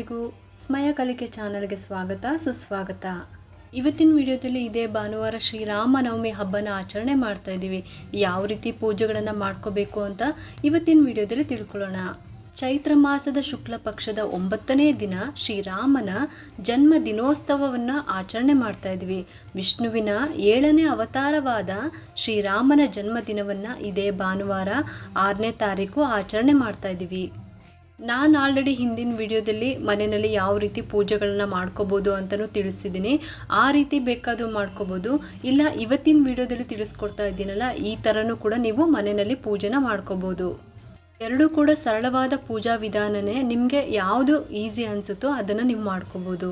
ಎಲ್ಲರಿಗೂ ಸ್ಮಯ ಕಲಿಕೆ ಚಾನಲ್ಗೆ ಸ್ವಾಗತ, ಸುಸ್ವಾಗತ. ಇವತ್ತಿನ ವಿಡಿಯೋದಲ್ಲಿ ಇದೇ ಭಾನುವಾರ ಶ್ರೀರಾಮನವಮಿ ಹಬ್ಬನ ಆಚರಣೆ ಮಾಡ್ತಾ ಇದ್ದೀವಿ. ಯಾವ ರೀತಿ ಪೂಜೆಗಳನ್ನು ಮಾಡ್ಕೋಬೇಕು ಅಂತ ಇವತ್ತಿನ ವಿಡಿಯೋದಲ್ಲಿ ತಿಳ್ಕೊಳ್ಳೋಣ. ಚೈತ್ರ ಮಾಸದ ಶುಕ್ಲ ಪಕ್ಷದ ಒಂಬತ್ತನೇ ದಿನ ಶ್ರೀರಾಮನ ಜನ್ಮ ದಿನೋತ್ಸವವನ್ನು ಆಚರಣೆ ಮಾಡ್ತಾ ಇದ್ವಿ ವಿಷ್ಣುವಿನ ಏಳನೇ ಅವತಾರವಾದ ಶ್ರೀರಾಮನ ಜನ್ಮದಿನವನ್ನು ಇದೇ ಭಾನುವಾರ ಆರನೇ ತಾರೀಕು ಆಚರಣೆ ಮಾಡ್ತಾ ಇದ್ದೀವಿ. ನಾನು ಆಲ್ರೆಡಿ ಹಿಂದಿನ ವಿಡಿಯೋದಲ್ಲಿ ಮನೆಯಲ್ಲಿ ಯಾವ ರೀತಿ ಪೂಜೆಗಳನ್ನ ಮಾಡ್ಕೋಬೋದು ಅಂತಲೂ ತಿಳಿಸಿದ್ದೀನಿ. ಆ ರೀತಿ ಬೇಕಾದರೂ ಮಾಡ್ಕೋಬೋದು. ಇಲ್ಲ, ಇವತ್ತಿನ ವಿಡಿಯೋದಲ್ಲಿ ತಿಳಿಸ್ಕೊಡ್ತಾ ಇದ್ದೀನಲ್ಲ, ಈ ಥರನೂ ಕೂಡ ನೀವು ಮನೆಯಲ್ಲಿ ಪೂಜೆನ ಮಾಡ್ಕೋಬೋದು. ಎರಡೂ ಕೂಡ ಸರಳವಾದ ಪೂಜಾ ವಿಧಾನನೇ. ನಿಮಗೆ ಯಾವುದು ಈಸಿ ಅನಿಸುತ್ತೋ ಅದನ್ನು ನೀವು ಮಾಡ್ಕೋಬೋದು.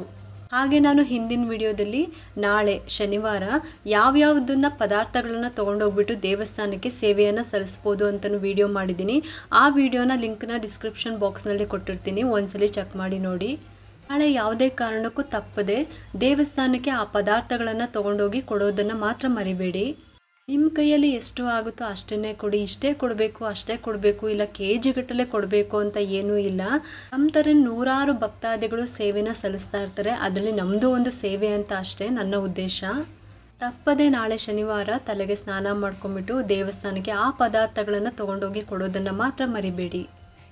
ಹಾಗೆ ನಾನು ಹಿಂದಿನ ವಿಡಿಯೋದಲ್ಲಿ ನಾಳೆ ಶನಿವಾರ ಯಾವ್ಯಾವುದನ್ನ ಪದಾರ್ಥಗಳನ್ನು ತೊಗೊಂಡೋಗ್ಬಿಟ್ಟು ದೇವಸ್ಥಾನಕ್ಕೆ ಸೇವೆಯನ್ನು ಸಲ್ಲಿಸ್ಬೋದು ಅಂತಲೂ ವಿಡಿಯೋ ಮಾಡಿದ್ದೀನಿ. ಆ ವಿಡಿಯೋನ ಲಿಂಕ್ನ ಡಿಸ್ಕ್ರಿಪ್ಷನ್ ಬಾಕ್ಸ್ನಲ್ಲಿ ಕೊಟ್ಟಿರ್ತೀನಿ. ಒಂದ್ಸಲಿ ಚೆಕ್ ಮಾಡಿ ನೋಡಿ. ನಾಳೆ ಯಾವುದೇ ಕಾರಣಕ್ಕೂ ತಪ್ಪದೆ ದೇವಸ್ಥಾನಕ್ಕೆ ಆ ಪದಾರ್ಥಗಳನ್ನು ತೊಗೊಂಡೋಗಿ ಕೊಡೋದನ್ನು ಮಾತ್ರ ಮರಿಬೇಡಿ. ನಿಮ್ಮ ಕೈಯಲ್ಲಿ ಎಷ್ಟು ಆಗುತ್ತೋ ಅಷ್ಟನ್ನೇ ಕೊಡಿ, ಇಷ್ಟೇ ಕೊಡಬೇಕು, ಅಷ್ಟೇ ಕೊಡಬೇಕು, ಇಲ್ಲ ಕೆ ಜಿಗಟ್ಟಲೆ ಕೊಡಬೇಕು ಅಂತ ಏನೂ ಇಲ್ಲ. ನಮ್ಮ ಥರ ನೂರಾರು ಭಕ್ತಾದಿಗಳು ಸೇವೆನ ಸಲ್ಲಿಸ್ತಾ ಇರ್ತಾರೆ. ಅದರಲ್ಲಿ ನಮ್ಮದು ಒಂದು ಸೇವೆ ಅಂತ ಅಷ್ಟೇ ನನ್ನ ಉದ್ದೇಶ. ತಪ್ಪದೆ ನಾಳೆ ಶನಿವಾರ ತಲೆಗೆ ಸ್ನಾನ ಮಾಡ್ಕೊಂಬಿಟ್ಟು ದೇವಸ್ಥಾನಕ್ಕೆ ಆ ಪದಾರ್ಥಗಳನ್ನು ತೊಗೊಂಡೋಗಿ ಕೊಡೋದನ್ನು ಮಾತ್ರ ಮರಿಬೇಡಿ.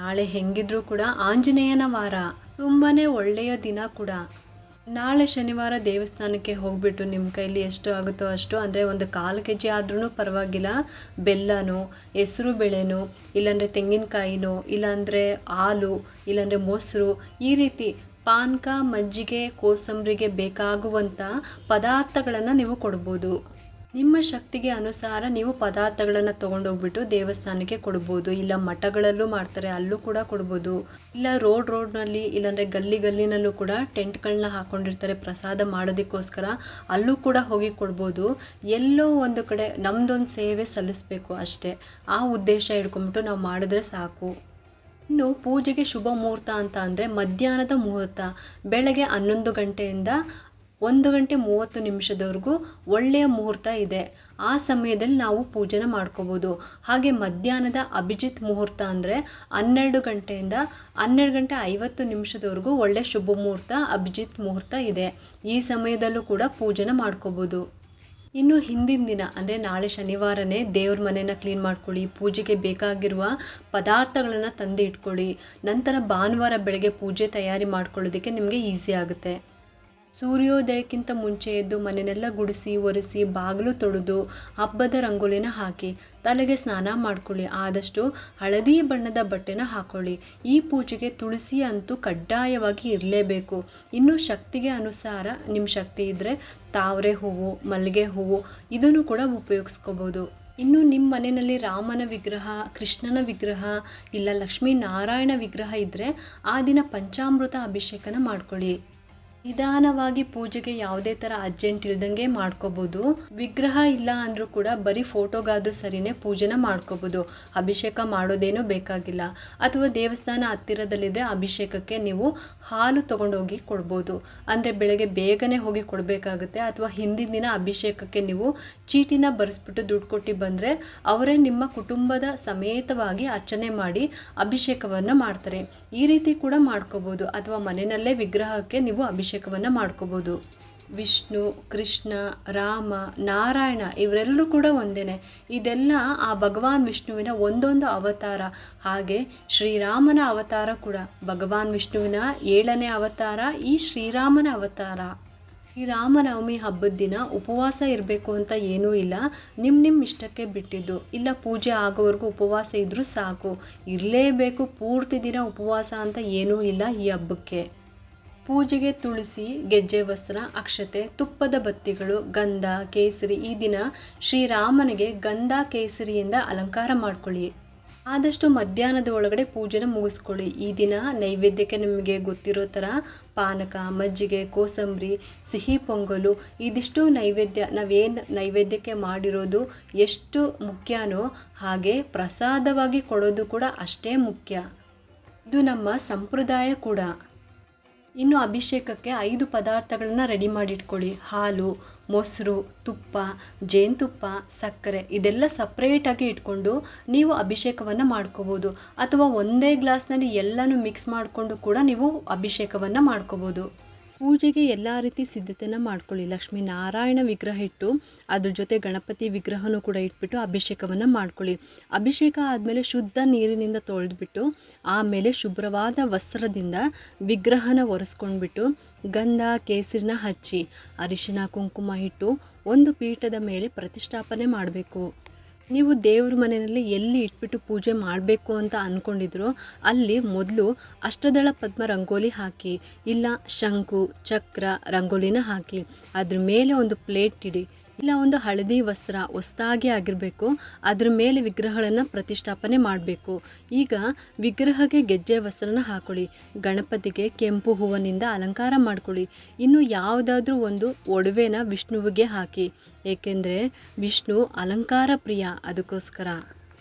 ನಾಳೆ ಹೆಂಗಿದ್ರೂ ಕೂಡ ಆಂಜನೇಯನ ವಾರ. ತುಂಬಾ ಒಳ್ಳೆಯ ದಿನ ಕೂಡ. ನಾಳೆ ಶನಿವಾರ ದೇವಸ್ಥಾನಕ್ಕೆ ಹೋಗ್ಬಿಟ್ಟು ನಿಮ್ಮ ಕೈಲಿ ಎಷ್ಟು ಆಗುತ್ತೋ ಅಷ್ಟು, ಅಂದರೆ ಒಂದು ಕಾಲು ಕೆ ಜಿ ಆದ್ರೂ ಪರವಾಗಿಲ್ಲ. ಬೆಲ್ಲನೋ, ಹೆಸರು ಬೇಳೆನೋ, ಇಲ್ಲಾಂದರೆ ತೆಂಗಿನಕಾಯಿನೋ, ಇಲ್ಲಾಂದರೆ ಹಾಲು, ಇಲ್ಲಾಂದರೆ ಮೊಸರು, ಈ ರೀತಿ ಪಾನಕ, ಮಜ್ಜಿಗೆ, ಕೋಸಂಬರಿಗೆ ಬೇಕಾಗುವಂಥ ಪದಾರ್ಥಗಳನ್ನು ನೀವು ಕೊಡ್ಬೋದು. ನಿಮ್ಮ ಶಕ್ತಿಗೆ ಅನುಸಾರ ನೀವು ಪದಾರ್ಥಗಳನ್ನು ತೊಗೊಂಡೋಗ್ಬಿಟ್ಟು ದೇವಸ್ಥಾನಕ್ಕೆ ಕೊಡ್ಬೋದು, ಇಲ್ಲ ಮಠಗಳಲ್ಲೂ ಮಾಡ್ತಾರೆ, ಅಲ್ಲೂ ಕೂಡ ಕೊಡ್ಬೋದು. ಇಲ್ಲ ರೋಡ್ ರೋಡ್ನಲ್ಲಿ, ಇಲ್ಲಾಂದರೆ ಗಲ್ಲಿ ಗಲ್ಲಿನಲ್ಲೂ ಕೂಡ ಟೆಂಟ್ಗಳನ್ನ ಹಾಕ್ಕೊಂಡಿರ್ತಾರೆ ಪ್ರಸಾದ ಮಾಡೋದಕ್ಕೋಸ್ಕರ, ಅಲ್ಲೂ ಕೂಡ ಹೋಗಿ ಕೊಡ್ಬೋದು. ಎಲ್ಲೋ ಒಂದು ಕಡೆ ನಮ್ಮದೊಂದು ಸೇವೆ ಸಲ್ಲಿಸಬೇಕು ಅಷ್ಟೇ. ಆ ಉದ್ದೇಶ ಇಟ್ಕೊಂಬಿಟ್ಟು ನಾವು ಮಾಡಿದ್ರೆ ಸಾಕು. ಇನ್ನು ಪೂಜೆಗೆ ಶುಭ ಮುಹೂರ್ತ ಅಂತ ಅಂದರೆ ಮಧ್ಯಾಹ್ನದ ಮುಹೂರ್ತ. ಬೆಳಗ್ಗೆ ಹನ್ನೊಂದು ಗಂಟೆಯಿಂದ ಒಂದು ಗಂಟೆ ಮೂವತ್ತು ನಿಮಿಷದವರೆಗೂ ಒಳ್ಳೆಯ ಮುಹೂರ್ತ ಇದೆ. ಆ ಸಮಯದಲ್ಲಿ ನಾವು ಪೂಜೆನ ಮಾಡ್ಕೋಬೋದು. ಹಾಗೆ ಮಧ್ಯಾಹ್ನದ ಅಭಿಜಿತ್ ಮುಹೂರ್ತ ಅಂದರೆ ಹನ್ನೆರಡು ಗಂಟೆಯಿಂದ ಹನ್ನೆರಡು ಗಂಟೆ ಐವತ್ತು ನಿಮಿಷದವರೆಗೂ ಒಳ್ಳೆ ಶುಭ ಮುಹೂರ್ತ, ಅಭಿಜಿತ್ ಮುಹೂರ್ತ ಇದೆ. ಈ ಸಮಯದಲ್ಲೂ ಕೂಡ ಪೂಜೆನ ಮಾಡ್ಕೋಬೋದು. ಇನ್ನು ಹಿಂದಿನ ದಿನ ಅಂದರೆ ನಾಳೆ ಶನಿವಾರನೇ ದೇವ್ರ ಮನೆಯನ್ನು ಕ್ಲೀನ್ ಮಾಡ್ಕೊಳ್ಳಿ, ಪೂಜೆಗೆ ಬೇಕಾಗಿರುವ ಪದಾರ್ಥಗಳನ್ನು ತಂದು ಇಟ್ಕೊಳ್ಳಿ ನಂತರ ಭಾನುವಾರ ಬೆಳಗ್ಗೆ ಪೂಜೆ ತಯಾರಿ ಮಾಡ್ಕೊಳ್ಳೋದಕ್ಕೆ ನಿಮಗೆ ಈಸಿ ಆಗುತ್ತೆ. ಸೂರ್ಯೋದಯಕ್ಕಿಂತ ಮುಂಚೆ ಎದ್ದು ಮನೆಯೆಲ್ಲ ಗುಡಿಸಿ, ಒರೆಸಿ, ಬಾಗಿಲು ತೊಳೆದು ಹಬ್ಬದ ರಂಗೋಲಿನ ಹಾಕಿ ತಲೆಗೆ ಸ್ನಾನ ಮಾಡ್ಕೊಳ್ಳಿ. ಆದಷ್ಟು ಹಳದಿ ಬಣ್ಣದ ಬಟ್ಟೆನ ಹಾಕೊಳ್ಳಿ. ಈ ಪೂಜೆಗೆ ತುಳಸಿ ಅಂತೂ ಕಡ್ಡಾಯವಾಗಿ ಇರಲೇಬೇಕು. ಇನ್ನು ಶಕ್ತಿಗೆ ಅನುಸಾರ ನಿಮ್ಮ ಶಕ್ತಿ ಇದ್ದರೆ ತಾವರೆ ಹೂವು, ಮಲ್ಲಿಗೆ ಹೂವು ಇದನ್ನು ಕೂಡ ಉಪಯೋಗಿಸ್ಕೋಬೋದು. ಇನ್ನು ನಿಮ್ಮ ಮನೆಯಲ್ಲಿ ರಾಮನ ವಿಗ್ರಹ, ಕೃಷ್ಣನ ವಿಗ್ರಹ ಇಲ್ಲ ಲಕ್ಷ್ಮೀ ನಾರಾಯಣ ವಿಗ್ರಹ ಇದ್ದರೆ ಆ ದಿನ ಪಂಚಾಮೃತ ಅಭಿಷೇಕನ ಮಾಡ್ಕೊಳ್ಳಿ. ನಿಧಾನವಾಗಿ ಪೂಜೆಗೆ ಯಾವುದೇ ಥರ ಅರ್ಜೆಂಟ್ ಇಲ್ದಂಗೆ ಮಾಡ್ಕೋಬೋದು. ವಿಗ್ರಹ ಇಲ್ಲ ಅಂದರೂ ಕೂಡ ಬರೀ ಫೋಟೋಗಾದ್ರೂ ಸರಿನೇ ಪೂಜೆನ ಮಾಡ್ಕೋಬೋದು. ಅಭಿಷೇಕ ಮಾಡೋದೇನು ಬೇಕಾಗಿಲ್ಲ. ಅಥವಾ ದೇವಸ್ಥಾನ ಹತ್ತಿರದಲ್ಲಿದ್ದರೆ ಅಭಿಷೇಕಕ್ಕೆ ನೀವು ಹಾಲು ತೊಗೊಂಡೋಗಿ ಕೊಡ್ಬೋದು. ಅಂದರೆ ಬೆಳಗ್ಗೆ ಬೇಗನೆ ಹೋಗಿ ಕೊಡಬೇಕಾಗುತ್ತೆ. ಅಥವಾ ಹಿಂದಿನ ದಿನ ಅಭಿಷೇಕಕ್ಕೆ ನೀವು ಚೀಟಿನ ಬರೆಸ್ಬಿಟ್ಟು ದುಡ್ಡು ಕೊಟ್ಟು ಬಂದರೆ ಅವರೇ ನಿಮ್ಮ ಕುಟುಂಬದ ಸಮೇತವಾಗಿ ಅರ್ಚನೆ ಮಾಡಿ ಅಭಿಷೇಕವನ್ನು ಮಾಡ್ತಾರೆ. ಈ ರೀತಿ ಕೂಡ ಮಾಡ್ಕೋಬೋದು. ಅಥವಾ ಮನೆಯಲ್ಲೇ ವಿಗ್ರಹಕ್ಕೆ ನೀವು ಅಭಿಷೇಕ ಅಭಿಷೇಕವನ್ನು ಮಾಡ್ಕೋಬೋದು. ವಿಷ್ಣು, ಕೃಷ್ಣ, ರಾಮ, ನಾರಾಯಣ ಇವರೆಲ್ಲರೂ ಕೂಡ ಒಂದೇ ಇದೆಲ್ಲ ಆ ಭಗವಾನ್ ವಿಷ್ಣುವಿನ ಒಂದೊಂದು ಅವತಾರ. ಹಾಗೆ ಶ್ರೀರಾಮನ ಅವತಾರ ಕೂಡ. ಭಗವಾನ್ ವಿಷ್ಣುವಿನ ಏಳನೇ ಅವತಾರ, ಈ ಶ್ರೀರಾಮನ ಅವತಾರ. ಈ ರಾಮನವಮಿ ಹಬ್ಬದ ದಿನ ಉಪವಾಸ ಇರಬೇಕು ಅಂತ ಏನೂ ಇಲ್ಲ. ನಿಮ್ಮ ನಿಮ್ಮ ಇಷ್ಟಕ್ಕೆ ಬಿಟ್ಟಿದ್ದು. ಇಲ್ಲ ಪೂಜೆ ಆಗೋವರೆಗೂ ಉಪವಾಸ ಇದ್ದರೂ ಸಾಕು. ಇರಲೇಬೇಕು ಪೂರ್ತಿ ದಿನ ಉಪವಾಸ ಅಂತ ಏನೂ ಇಲ್ಲ ಈ ಹಬ್ಬಕ್ಕೆ. ಪೂಜೆಗೆ ತುಳಸಿ, ಗೆಜ್ಜೆ ವಸ್ತ್ರ, ಅಕ್ಷತೆ, ತುಪ್ಪದ ಬತ್ತಿಗಳು, ಗಂಧ, ಕೇಸರಿ ಈ ದಿನ ಶ್ರೀರಾಮನಿಗೆ ಗಂಧ, ಕೇಸರಿಯಿಂದ ಅಲಂಕಾರ ಮಾಡ್ಕೊಳ್ಳಿ. ಆದಷ್ಟು ಮಧ್ಯಾಹ್ನದ ಒಳಗಡೆ ಪೂಜೆನ ಮುಗಿಸ್ಕೊಳ್ಳಿ. ಈ ದಿನ ನೈವೇದ್ಯಕ್ಕೆ ನಿಮಗೆ ಗೊತ್ತಿರೋ ಥರ ಪಾನಕ, ಮಜ್ಜಿಗೆ, ಕೋಸಂಬರಿ, ಸಿಹಿ ಪೊಂಗಲು, ಇದಿಷ್ಟು ನೈವೇದ್ಯ, ನಾವೇನು ನೈವೇದ್ಯಕ್ಕೆ ಮಾಡಿರೋದು ಎಷ್ಟು ಮುಖ್ಯನೋ ಹಾಗೆ ಪ್ರಸಾದವಾಗಿ ಕೊಡೋದು ಕೂಡ ಅಷ್ಟೇ ಮುಖ್ಯ. ಇದು ನಮ್ಮ ಸಂಪ್ರದಾಯ ಕೂಡ. ಇನ್ನು ಅಭಿಷೇಕಕ್ಕೆ ಐದು ಪದಾರ್ಥಗಳನ್ನು ರೆಡಿ ಮಾಡಿ ಇಟ್ಕೊಳ್ಳಿ ಹಾಲು, ಮೊಸರು, ತುಪ್ಪ, ಜೇನುತುಪ್ಪ, ಸಕ್ಕರೆ ಇದೆಲ್ಲ ಸಪ್ರೇಟಾಗಿ ಇಟ್ಕೊಂಡು ನೀವು ಅಭಿಷೇಕವನ್ನು ಮಾಡ್ಕೋಬೋದು. ಅಥವಾ ಒಂದೇ ಗ್ಲಾಸ್ನಲ್ಲಿ ಎಲ್ಲನೂ ಮಿಕ್ಸ್ ಮಾಡಿಕೊಂಡು ಕೂಡ ನೀವು ಅಭಿಷೇಕವನ್ನು ಮಾಡ್ಕೋಬೋದು. ಪೂಜೆಗೆ ಎಲ್ಲ ರೀತಿ ಸಿದ್ಧತೆನ ಮಾಡ್ಕೊಳ್ಳಿ. ಲಕ್ಷ್ಮೀ ನಾರಾಯಣ ವಿಗ್ರಹ ಇಟ್ಟು ಅದ್ರ ಜೊತೆ ಗಣಪತಿ ವಿಗ್ರಹನೂ ಕೂಡ ಇಟ್ಬಿಟ್ಟು ಅಭಿಷೇಕವನ್ನು ಮಾಡ್ಕೊಳ್ಳಿ. ಅಭಿಷೇಕ ಆದಮೇಲೆ ಶುದ್ಧ ನೀರಿನಿಂದ ತೊಳೆದ್ಬಿಟ್ಟು ಆಮೇಲೆ ಶುಭ್ರವಾದ ವಸ್ತ್ರದಿಂದ ವಿಗ್ರಹನ ಒರೆಸ್ಕೊಂಡ್ಬಿಟ್ಟು ಗಂಧ, ಕೇಸರಿನ ಹಚ್ಚಿ ಅರಿಶಿನ, ಕುಂಕುಮ ಇಟ್ಟು ಒಂದು ಪೀಠದ ಮೇಲೆ ಪ್ರತಿಷ್ಠಾಪನೆ ಮಾಡಬೇಕು. ನೀವು ದೇವ್ರ ಮನೆಯಲ್ಲಿ ಎಲ್ಲಿ ಇಟ್ಬಿಟ್ಟು ಪೂಜೆ ಮಾಡಬೇಕು ಅಂತ ಅಂದ್ಕೊಂಡಿದ್ರು ಅಲ್ಲಿ ಮೊದಲು ಅಷ್ಟದಳ ಪದ್ಮ ರಂಗೋಲಿ ಹಾಕಿ, ಇಲ್ಲ ಶಂಕು, ಚಕ್ರ ರಂಗೋಲಿನ ಹಾಕಿ, ಅದ್ರ ಮೇಲೆ ಒಂದು ಪ್ಲೇಟ್ ಇಡಿ. ಇಲ್ಲ, ಒಂದು ಹಳದಿ ವಸ್ತ್ರ ಹೊಸ್ತಾಗಿ ಆಗಿರಬೇಕು, ಅದ್ರ ಮೇಲೆ ವಿಗ್ರಹಗಳನ್ನು ಪ್ರತಿಷ್ಠಾಪನೆ ಮಾಡಬೇಕು. ಈಗ ವಿಗ್ರಹಕ್ಕೆ ಗೆಜ್ಜೆ ವಸ್ತ್ರನ ಹಾಕೊಳ್ಳಿ, ಗಣಪತಿಗೆ ಕೆಂಪು ಹೂವಿನಿಂದ ಅಲಂಕಾರ ಮಾಡ್ಕೊಳ್ಳಿ. ಇನ್ನು ಯಾವುದಾದ್ರೂ ಒಂದು ಒಡವೆನ ವಿಷ್ಣುವಿಗೆ ಹಾಕಿ. ಏಕೆಂದರೆ ವಿಷ್ಣು ಅಲಂಕಾರ ಪ್ರಿಯ, ಅದಕ್ಕೋಸ್ಕರ.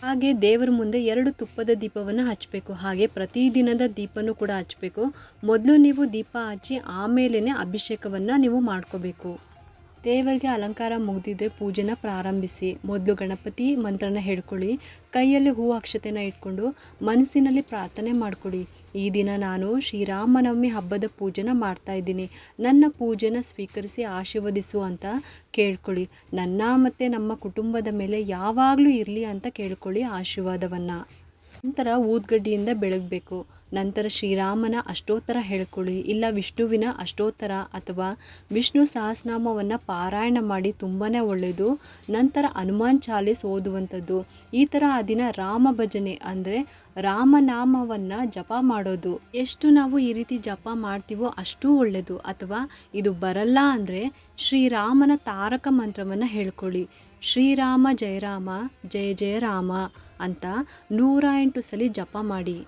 ಹಾಗೆ ದೇವರ ಮುಂದೆ ಎರಡು ತುಪ್ಪದ ದೀಪವನ್ನು ಹಚ್ಚಬೇಕು ಹಾಗೆ ಪ್ರತಿದಿನದ ದೀಪನೂ ಕೂಡ ಹಚ್ಚಬೇಕು ಮೊದಲು ನೀವು ದೀಪ ಹಚ್ಚಿ ಆಮೇಲೆ ಅಭಿಷೇಕವನ್ನು ನೀವು ಮಾಡ್ಕೋಬೇಕು. ದೇವರಿಗೆ ಅಲಂಕಾರ ಮುಗಿದಿದ್ರೆ ಪೂಜೆನ ಪ್ರಾರಂಭಿಸಿ. ಮೊದಲು ಗಣಪತಿ ಮಂತ್ರನ ಹೇಳ್ಕೊಳ್ಳಿ. ಕೈಯಲ್ಲಿ ಹೂ ಅಕ್ಷತೆನ ಇಟ್ಕೊಂಡು ಮನಸ್ಸಿನಲ್ಲಿ ಪ್ರಾರ್ಥನೆ ಮಾಡಿಕೊಡಿ. ಈ ದಿನ ನಾನು ಶ್ರೀರಾಮನವಮಿ ಹಬ್ಬದ ಪೂಜೆನ ಮಾಡ್ತಾ ಇದ್ದೀನಿ. ನನ್ನ ಪೂಜೆನ ಸ್ವೀಕರಿಸಿ ಆಶೀರ್ವದಿಸು ಅಂತ ಕೇಳ್ಕೊಳ್ಳಿ. ನನ್ನ ಮತ್ತು ನಮ್ಮ ಕುಟುಂಬದ ಮೇಲೆ ಯಾವಾಗಲೂ ಇರಲಿ ಅಂತ ಕೇಳ್ಕೊಳ್ಳಿ ಆಶೀರ್ವಾದವನ್ನು. ನಂತರ ಊದ್ಗಡ್ಡಿಯಿಂದ ಬೆಳಗಬೇಕು. ನಂತರ ಶ್ರೀರಾಮನ ಅಷ್ಟೋತ್ತರ ಹೇಳ್ಕೊಳ್ಳಿ. ಇಲ್ಲ ವಿಷ್ಣುವಿನ ಅಷ್ಟೋತ್ತರ ಅಥವಾ ವಿಷ್ಣು ಸಹಸ್ರನಾಮವನ್ನು ಪಾರಾಯಣ ಮಾಡಿ ತುಂಬಾ ಒಳ್ಳೆಯದು. ನಂತರ ಹನುಮಾನ್ ಚಾಲೀಸ್ ಓದುವಂಥದ್ದು. ಈ ಥರ ಆ ದಿನ ರಾಮ ಭಜನೆ ಅಂದರೆ ರಾಮನಾಮವನ್ನು ಜಪ ಮಾಡೋದು. ಎಷ್ಟು ನಾವು ಈ ರೀತಿ ಜಪ ಮಾಡ್ತೀವೋ ಅಷ್ಟು ಒಳ್ಳೆಯದು. ಅಥವಾ ಇದು ಬರಲ್ಲ ಅಂದರೆ ಶ್ರೀರಾಮನ ತಾರಕ ಮಂತ್ರವನ್ನು ಹೇಳ್ಕೊಳ್ಳಿ. ಶ್ರೀರಾಮ ಜಯರಾಮ, ಜಯ ಜಯ ರಾಮ ಅಂತ ನೂರ ಎಂಟು ಸಲ ಜಪ ಮಾಡಿ.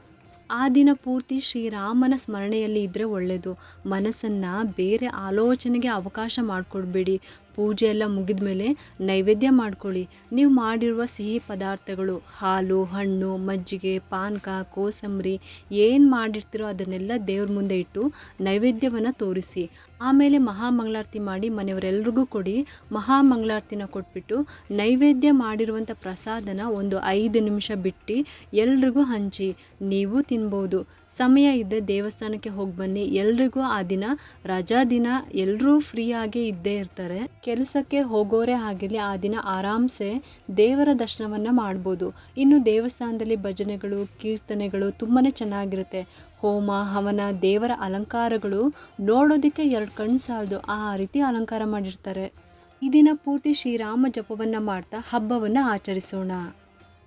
ಆ ದಿನ ಪೂರ್ತಿ ಶ್ರೀರಾಮನ ಸ್ಮರಣೆಯಲ್ಲಿ ಇದ್ದರೆ ಒಳ್ಳೆಯದು ಮನಸ್ಸನ್ನು ಬೇರೆ ಆಲೋಚನೆಗೆ ಅವಕಾಶ ಮಾಡಿಕೊಡ್ಬೇಡಿ. ಪೂಜೆ ಎಲ್ಲ ಮುಗಿದ ಮೇಲೆ ನೈವೇದ್ಯ ಮಾಡ್ಕೊಳ್ಳಿ. ನೀವು ಮಾಡಿರುವ ಸಿಹಿ ಪದಾರ್ಥಗಳು, ಹಾಲು, ಹಣ್ಣು, ಮಜ್ಜಿಗೆ, ಪಾನಕ, ಕೋಸಂಬರಿ, ಏನು ಮಾಡಿರ್ತೀರೋ ಅದನ್ನೆಲ್ಲ ದೇವ್ರ ಮುಂದೆ ಇಟ್ಟು ನೈವೇದ್ಯವನ್ನು ತೋರಿಸಿ. ಆಮೇಲೆ ಮಹಾಮಂಗಳಾರತಿ ಮಾಡಿ ಮನೆಯವರೆಲ್ರಿಗೂ ಕೊಡಿ. ಮಹಾಮಂಗಳಾರತಿನ ಕೊಟ್ಬಿಟ್ಟು ನೈವೇದ್ಯ ಮಾಡಿರುವಂಥ ಪ್ರಸಾದನ ಒಂದು ಐದು ನಿಮಿಷ ಬಿಟ್ಟು ಎಲ್ರಿಗೂ ಹಂಚಿ. ನೀವು ತಿನ್ಬೋದು. ಸಮಯ ಇದ್ದ ದೇವಸ್ಥಾನಕ್ಕೆ ಹೋಗಿ ಬನ್ನಿ. ಎಲ್ರಿಗೂ ಆ ದಿನ ರಜಾ ದಿನ. ಎಲ್ಲರೂ ಫ್ರೀಯಾಗಿ ಇದ್ದೇ ಇರ್ತಾರೆ. ಕೆಲಸಕ್ಕೆ ಹೋಗೋರೇ ಆಗಿರಲಿ, ಆ ದಿನ ಆರಾಮ್ಸೆ ದೇವರ ದರ್ಶನವನ್ನು ಮಾಡ್ಬೋದು. ಇನ್ನು ದೇವಸ್ಥಾನದಲ್ಲಿ ಭಜನೆಗಳು, ಕೀರ್ತನೆಗಳು ತುಂಬಾ ಚೆನ್ನಾಗಿರುತ್ತೆ. ಹೋಮ, ಹವನ, ದೇವರ ಅಲಂಕಾರಗಳು ನೋಡೋದಕ್ಕೆ ಎರಡು ಕಣ್ಣು ಸಾಲದು, ಆ ರೀತಿ ಅಲಂಕಾರ ಮಾಡಿರ್ತಾರೆ. ಈ ದಿನ ಪೂರ್ತಿ ಶ್ರೀರಾಮ ಜಪವನ್ನು ಮಾಡ್ತಾ ಹಬ್ಬವನ್ನು ಆಚರಿಸೋಣ.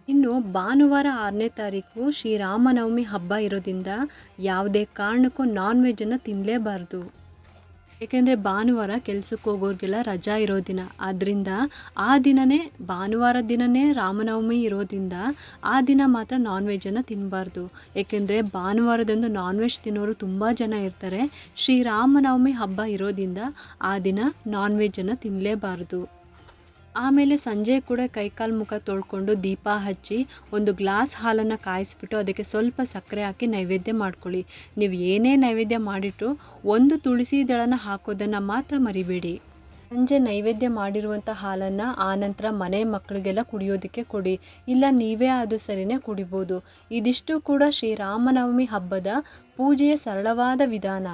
ಇನ್ನು ಭಾನುವಾರ ಆರನೇ ತಾರೀಕು ಶ್ರೀರಾಮನವಮಿ ಹಬ್ಬ ಇರೋದ್ರಿಂದ ಯಾವುದೇ ಕಾರಣಕ್ಕೂ ನಾನ್ ವೆಜ್ಜನ್ನು ತಿನ್ನಲೇಬಾರ್ದು ಏಕೆಂದರೆ ಭಾನುವಾರ ಕೆಲಸಕ್ಕೆ ಹೋಗೋರಿಗೆಲ್ಲ ರಜಾ ಇರೋ ದಿನ. ಆದ್ದರಿಂದ ಆ ದಿನವೇ ಭಾನುವಾರ ದಿನವೇ ರಾಮನವಮಿ ಇರೋದ್ರಿಂದ ಆ ದಿನ ಮಾತ್ರ ನಾನ್ ವೆಜ್ಜನ್ನು ತಿನ್ನಬಾರ್ದು ಏಕೆಂದರೆ ಭಾನುವಾರದಂದು ನಾನ್ ವೆಜ್ ತಿನ್ನೋರು ತುಂಬ ಜನ ಇರ್ತಾರೆ. ಶ್ರೀರಾಮನವಮಿ ಹಬ್ಬ ಇರೋದ್ರಿಂದ ಆ ದಿನ ನಾನ್ ವೆಜ್ಜನ್ನು ತಿನ್ನಲೇಬಾರ್ದು ಆಮೇಲೆ ಸಂಜೆ ಕೂಡ ಕೈಕಾಲು ಮುಖ ತೊಳ್ಕೊಂಡು ದೀಪ ಹಚ್ಚಿ ಒಂದು ಗ್ಲಾಸ್ ಹಾಲನ್ನು ಕಾಯಿಸ್ಬಿಟ್ಟು ಅದಕ್ಕೆ ಸ್ವಲ್ಪ ಸಕ್ಕರೆ ಹಾಕಿ ನೈವೇದ್ಯ ಮಾಡ್ಕೊಳ್ಳಿ. ನೀವು ಏನೇ ನೈವೇದ್ಯ ಮಾಡಿಟ್ಟು ಒಂದು ತುಳಸಿ ದಳನ ಹಾಕೋದನ್ನು ಮಾತ್ರ ಮರಿಬೇಡಿ. ಸಂಜೆ ನೈವೇದ್ಯ ಮಾಡಿರುವಂಥ ಹಾಲನ್ನು ಆನಂತರ ಮನೆ ಮಕ್ಕಳಿಗೆಲ್ಲ ಕುಡಿಯೋದಕ್ಕೆ ಕೊಡಿ. ಇಲ್ಲ ನೀವೇ ಅದು ಸರಿನೇ ಕುಡಿಬೋದು. ಇದಿಷ್ಟು ಕೂಡ ಶ್ರೀರಾಮನವಮಿ ಹಬ್ಬದ ಪೂಜೆಯ ಸರಳವಾದ ವಿಧಾನ.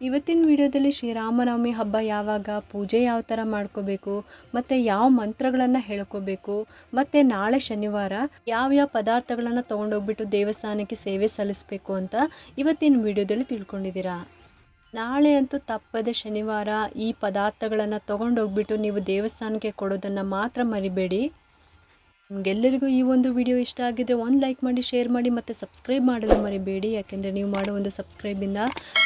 ಇವತ್ತಿನ ವಿಡಿಯೋದಲ್ಲಿ ಶ್ರೀರಾಮನವಮಿ ಹಬ್ಬ ಯಾವಾಗ, ಪೂಜೆ ಯಾವ ಥರ ಮಾಡ್ಕೋಬೇಕು, ಮತ್ತು ಯಾವ ಮಂತ್ರಗಳನ್ನು ಹೇಳ್ಕೋಬೇಕು, ಮತ್ತು ನಾಳೆ ಶನಿವಾರ ಯಾವ್ಯಾವ ಪದಾರ್ಥಗಳನ್ನು ತೊಗೊಂಡೋಗ್ಬಿಟ್ಟು ದೇವಸ್ಥಾನಕ್ಕೆ ಸೇವೆ ಸಲ್ಲಿಸಬೇಕು ಅಂತ ಇವತ್ತಿನ ವಿಡಿಯೋದಲ್ಲಿ ತಿಳ್ಕೊಂಡಿದ್ದೀರಾ? ನಾಳೆ ಅಂತೂ ತಪ್ಪದೆ ಶನಿವಾರ ಈ ಪದಾರ್ಥಗಳನ್ನು ತೊಗೊಂಡೋಗ್ಬಿಟ್ಟು ನೀವು ದೇವಸ್ಥಾನಕ್ಕೆ ಕೊಡೋದನ್ನು ಮಾತ್ರ ಮರಿಬೇಡಿ. ನಿಮಗೆಲ್ಲರಿಗೂ ಈ ಒಂದು ವಿಡಿಯೋ ಇಷ್ಟ ಆಗಿದ್ದರೆ ಒಂದು ಲೈಕ್ ಮಾಡಿ ಶೇರ್ ಮಾಡಿ ಮತ್ತು ಸಬ್ಸ್ಕ್ರೈಬ್ ಮಾಡಲು ಮರಿಬೇಡಿ. ಯಾಕೆಂದರೆ ನೀವು ಮಾಡೋ ಒಂದು ಸಬ್ಸ್ಕ್ರೈಬಿಂದ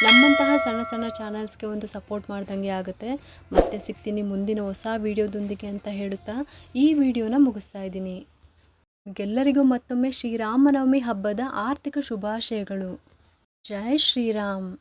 ನಮ್ಮಂತಹ ಸಣ್ಣ ಸಣ್ಣ ಚಾನಲ್ಸ್ಗೆ ಒಂದು ಸಪೋರ್ಟ್ ಮಾಡ್ದಂಗೆ ಆಗುತ್ತೆ. ಮತ್ತೆ ಸಿಗ್ತೀನಿ ಮುಂದಿನ ಹೊಸ ವಿಡಿಯೋದೊಂದಿಗೆ ಅಂತ ಹೇಳುತ್ತಾ ಈ ವಿಡಿಯೋನ ಮುಗಿಸ್ತಾ ಇದ್ದೀನಿ. ನಿಮಗೆಲ್ಲರಿಗೂ ಮತ್ತೊಮ್ಮೆ ಶ್ರೀರಾಮನವಮಿ ಹಬ್ಬದ ಆರ್ಥಿಕ ಶುಭಾಶಯಗಳು. ಜೈ ಶ್ರೀರಾಮ್.